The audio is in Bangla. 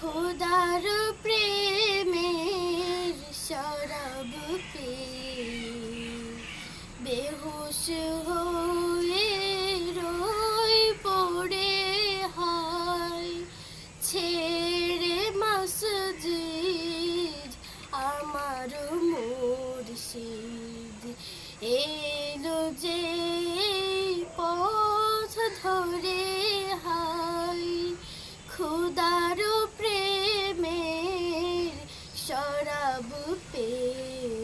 খোদার প্রেমের শরাব পে। বেহুশ হয়ে রই পড়ে হায়। ছেড়ে মসজিদ আমার মুর্শিদ। এলো যে পথ ধরে হাই খুদার A Pig.